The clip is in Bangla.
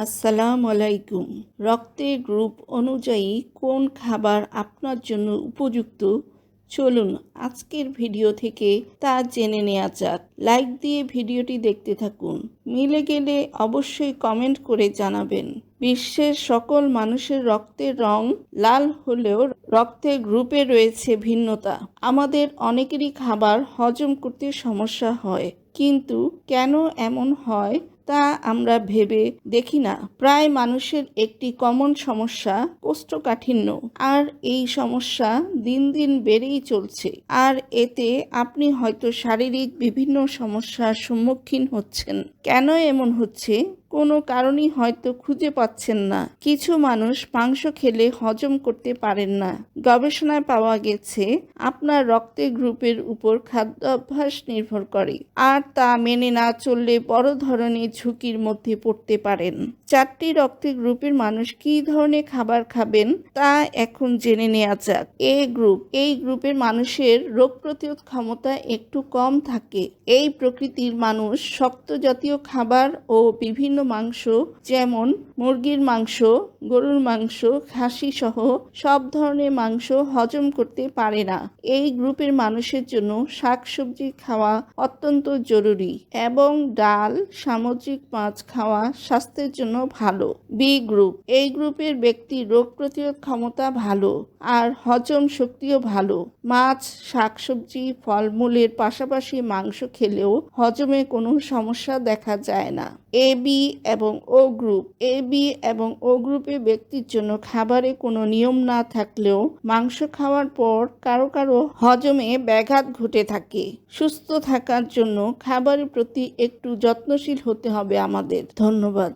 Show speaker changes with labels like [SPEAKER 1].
[SPEAKER 1] আসসালামু আলাইকুম। রক্তের গ্রুপ অনুযায়ী কোন খাবার আপনার জন্য উপযুক্ত? চলুন আজকের ভিডিও থেকে তা জেনে নেওয়া যাক। লাইক দিয়ে ভিডিওটি দেখতে থাকুন। মিলে গেলে অবশ্যই কমেন্ট করে জানাবেন। বিশ্বের সকল মানুষের রক্তের রং লাল হলেও রক্তের গ্রুপে রয়েছে ভিন্নতা। আমাদের অনেকেরই খাবার হজম করতে সমস্যা হয়। কিন্তু কেন এমন হয়? তা আমরা ভেবে দেখি না। প্রায় মানুষের একটি কমন সমস্যা কোষ্ঠকাঠিন্য। আর এই সমস্যা দিন দিন বেড়েই চলছে। আর এতে আপনি হয়তো শারীরিক বিভিন্ন সমস্যার সম্মুখীন হচ্ছেন। কেন এমন হচ্ছে? কোনো কারণই হয়তো খুঁজে পাচ্ছেন না। কিছু মানুষ মাংস খেলে হজম করতে পারেন না। গবেষণায় পাওয়া গেছে, আপনার রক্তের গ্রুপের উপর খাদ্যাভ্যাস নির্ভর করে, আর তা মেনে না চললে বড় ধরনের ঝুঁকির মধ্যে পড়তে পারেন। চারটি রক্তের গ্রুপের মানুষ কী ধরনের খাবার খাবেন, তা এখন জেনে নেওয়া যাক। এ গ্রুপ, এই গ্রুপের মানুষের রোগ প্রতিরোধ ক্ষমতা একটু কম থাকে। এই প্রকৃতির মানুষ শক্ত জাতীয় খাবার ও বিভিন্ন মাংস, যেমন মুরগির মাংস, গরুর মাংস খাসি সহ সব ধরনের মাংস হজম করতে পারে না। এই গ্রুপের মানুষের জন্য শাকসবজি খাওয়া অত্যন্ত জরুরি এবং ডাল, সামুদ্রিক মাছ খাওয়া স্বাস্থ্যের জন্য ভালো। বি গ্রুপ, এই গ্রুপের ব্যক্তির রোগ প্রতিরোধ ক্ষমতা ভালো আর হজম শক্তিও ভালো। মাছ, শাকসবজি, ফলমূলের পাশাপাশি মাংস খেলেও হজমে কোনো সমস্যা দেখা যায় না। এ বি এবং ও গ্রুপ এ, বি এবং ও গ্রুপে ব্যক্তির জন্য খাবারে কোনো নিয়ম না থাকলেও মাংস খাওয়ার পর কারও কারও হজমে ব্যাঘাত ঘটে থাকে। সুস্থ থাকার জন্য খাবারের প্রতি একটু যত্নশীল হতে হবে আমাদের। ধন্যবাদ।